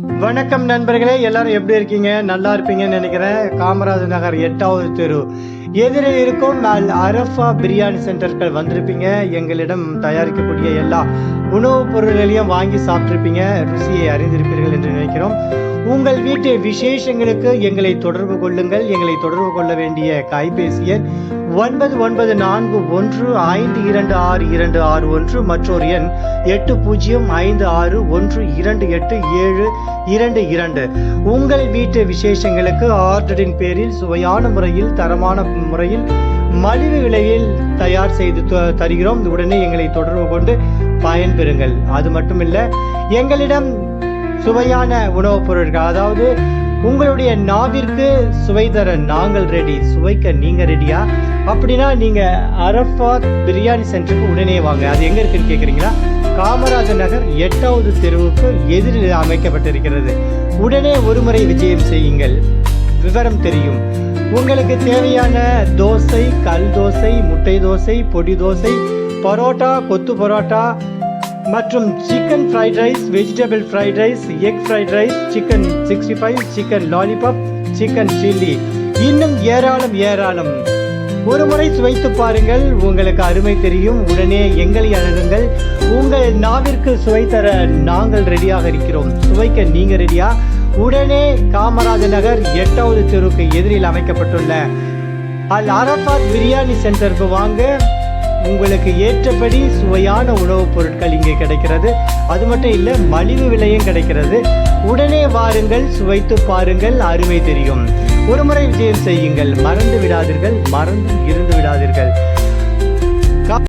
வணக்கம் நண்பர்களே எல்லாரும் எப்படி இருக்கீங்க? நல்லா இருப்பீங்கன்னு நினைக்கிறேன். காமராஜர் நகர் எட்டாவது தெரு. எதிரே இருக்கும் நான் அரஃபா பிரியாணி சென்டர்கள் வந்திருப்பீங்க. எங்களிடம் தயாரிக்கக்கூடிய எல்லா உணவுப் பொருள்களையும் வாங்கி சாப்பிட்ருப்பீங்க ருசியை அறிந்திருப்பீர்கள் என்று நினைக்கிறோம். உங்கள் வீட்டு விசேஷங்களுக்கு எங்களை தொடர்பு கொள்ளுங்கள். எங்களை தொடர்பு கொள்ள வேண்டிய கைபேசி எண் ஒன்பது ஒன்பது நான்கு ஒன்று ஐந்து இரண்டு ஆறு இரண்டு ஆறு ஒன்று மற்றொரு எண் எட்டு பூஜ்ஜியம் ஐந்து ஆறு ஒன்று இரண்டு எட்டு ஏழு இரண்டு இரண்டு. உங்கள் வீட்டு விசேஷங்களுக்கு ஆர்டரின் பேரில் சுவையான முறையில் தரமான முறையில் மலிவு விலையில் தயார் செய்து த- தருகிறோம். உடனே எங்களை தொடர்பு கொண்டு பயன்பெறுங்கள். அது மட்டுமில்லை எங்களிடம் சுவையான உணவுப் பொருட்கள் அதாவது உங்களுடைய நாவிற்கு சுவை தர நாங்கள் ரெடி சுவைக்க நீங்க ரெடியா அப்படின்னா நீங்க அரஃபாத் பிரியாணி சென்டருக்கு உடனே வாங்க. அது எங்க இருக்குன்னு கேக்குறீங்களா? காமராஜர் நகர் எட்டாவது தெருவுக்கு எதிரில் அமைக்கப்பட்டிருக்கிறது. உடனே ஒருமுறை விஜயம் செய்யுங்கள். விவரம் தெரியும். உங்களுக்கு தேவையான தோசை கல் தோசை முட்டை தோசை பொடி தோசை பரோட்டா கொத்து பரோட்டா மற்றும் chicken fried rice vegetable fried rice egg fried rice chicken sixty five chicken lollipop chicken chilli இன்னும் ஏராளம் ஏராளம். ஒரு முறை சுவைத்து பாருங்கள். உங்களுக்கு அருமை தெரியும். உடனே எங்களை அணுகுங்கள். உங்கள் நாவிற்கு சுவை தர நாங்கள் ரெடியாக இருக்கிறோம். சுவைக்க நீங்கள் ரெடியா உடனே காமராஜர் நகர் எட்டாவது தெருவுக்கு எதிரில் அமைக்கப்பட்டுள்ள அல் அரபாத் பிரியாணி சென்டருக்கு வாங்க. உங்களுக்கு ஏற்றபடி சுவையான உணவுப் பொருட்கள் இங்கே கிடைக்கிறது. அது மட்டும் இல்லை மலிவு விலையும் கிடைக்கிறது. உடனே வாருங்கள் சுவைத்து பாருங்கள் அருமை தெரியும். ஒரு முறை விஜயம் செய்யுங்கள். மறந்து விடாதீர்கள் மறந்து இருந்து விடாதீர்கள்.